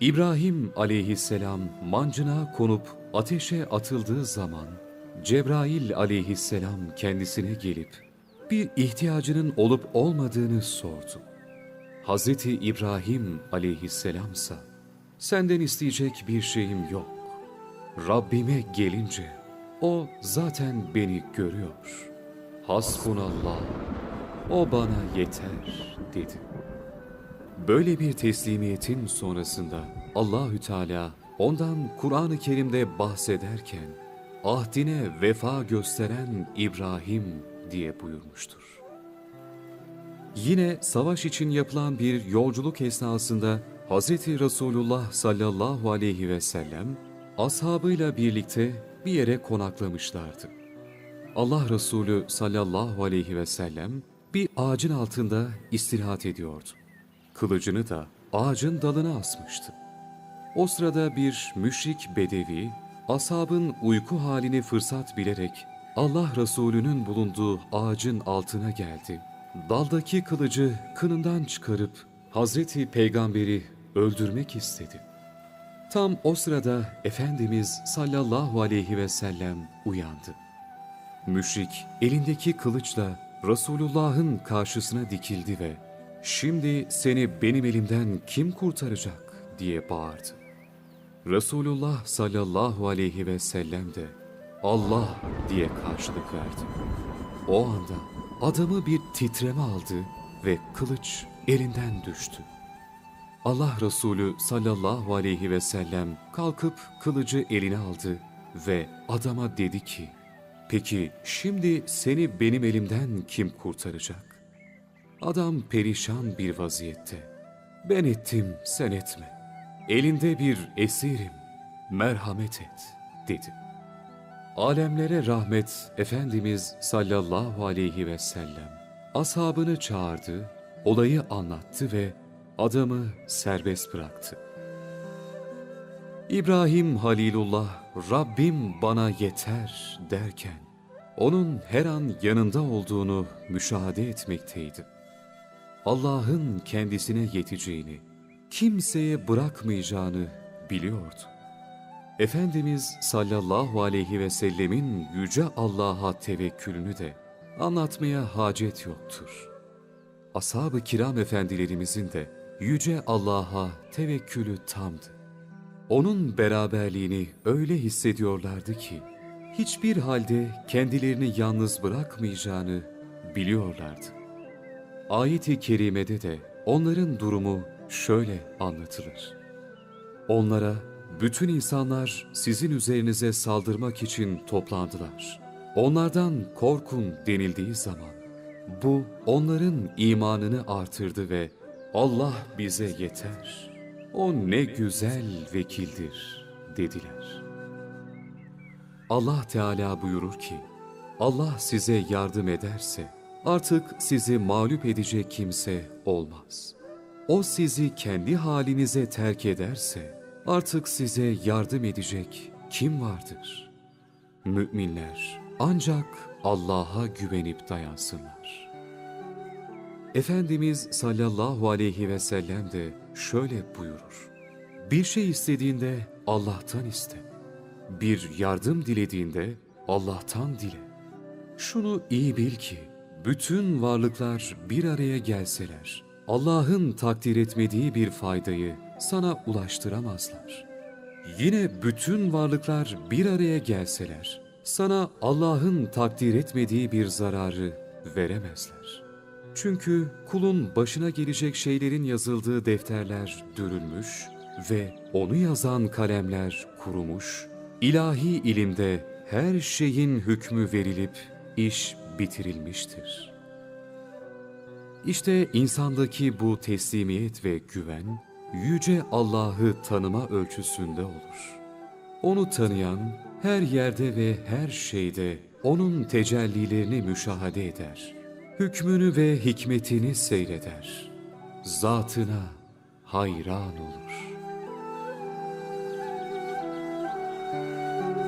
İbrahim aleyhisselam mancına konup ateşe atıldığı zaman Cebrail aleyhisselam kendisine gelip bir ihtiyacının olup olmadığını sordu. Hazreti İbrahim aleyhisselamsa senden isteyecek bir şeyim yok. Rabbime gelince o zaten beni görüyor. Hasbunallah, o bana yeter dedi. Böyle bir teslimiyetin sonrasında Allahü Teala ondan Kur'an-ı Kerim'de bahsederken ahdine vefa gösteren İbrahim diye buyurmuştur. Yine savaş için yapılan bir yolculuk esnasında Hz. Resulullah sallallahu aleyhi ve sellem ashabıyla birlikte bir yere konaklamışlardı. Allah Resulü sallallahu aleyhi ve sellem bir ağacın altında istirahat ediyordu. Kılıcını da ağacın dalına asmıştı. O sırada bir müşrik bedevi, ashabın uyku halini fırsat bilerek Allah Resulü'nün bulunduğu ağacın altına geldi. Daldaki kılıcı kınından çıkarıp Hazreti Peygamberi öldürmek istedi. Tam o sırada Efendimiz sallallahu aleyhi ve sellem uyandı. Müşrik elindeki kılıçla Resulullah'ın karşısına dikildi ve ''Şimdi seni benim elimden kim kurtaracak?'' diye bağırdı. Resulullah sallallahu aleyhi ve sellem de Allah diye karşılık verdi. O anda adamı bir titreme aldı ve kılıç elinden düştü. Allah Resulü sallallahu aleyhi ve sellem kalkıp kılıcı eline aldı ve adama dedi ki, Peki şimdi seni benim elimden kim kurtaracak? Adam perişan bir vaziyette. Ben ettim, sen etme. Elinde bir esirim, merhamet et, dedi. Alemlere rahmet Efendimiz sallallahu aleyhi ve sellem ashabını çağırdı, olayı anlattı ve adamı serbest bıraktı. İbrahim Halilullah Rabbim bana yeter derken onun her an yanında olduğunu müşahede etmekteydi. Allah'ın kendisine yeteceğini, kimseye bırakmayacağını biliyordu. Efendimiz sallallahu aleyhi ve sellemin yüce Allah'a tevekkülünü de anlatmaya hacet yoktur. Ashab-ı kiram efendilerimizin de yüce Allah'a tevekkülü tamdı. Onun beraberliğini öyle hissediyorlardı ki, hiçbir halde kendilerini yalnız bırakmayacağını biliyorlardı. Ayet-i kerimede de onların durumu şöyle anlatılır. Onlara bütün insanlar sizin üzerinize saldırmak için toplandılar. Onlardan korkun denildiği zaman bu onların imanını artırdı ve Allah bize yeter. O ne güzel vekildir dediler. Allah Teala buyurur ki, Allah size yardım ederse artık sizi mağlup edecek kimse olmaz. O sizi kendi halinize terk ederse artık size yardım edecek kim vardır? Müminler ancak Allah'a güvenip dayansınlar. Efendimiz sallallahu aleyhi ve sellem de şöyle buyurur. Bir şey istediğinde Allah'tan iste. Bir yardım dilediğinde Allah'tan dile. Şunu iyi bil ki bütün varlıklar bir araya gelseler Allah'ın takdir etmediği bir faydayı sana ulaştıramazlar. Yine bütün varlıklar bir araya gelseler sana Allah'ın takdir etmediği bir zararı veremezler. Çünkü kulun başına gelecek şeylerin yazıldığı defterler dürülmüş ve onu yazan kalemler kurumuş, ilahi ilimde her şeyin hükmü verilip iş bitirilmiştir. İşte insandaki bu teslimiyet ve güven, yüce Allah'ı tanıma ölçüsünde olur. Onu tanıyan, her yerde ve her şeyde O'nun tecellilerini müşahede eder. Hükmünü ve hikmetini seyreder. Zatına hayran olur.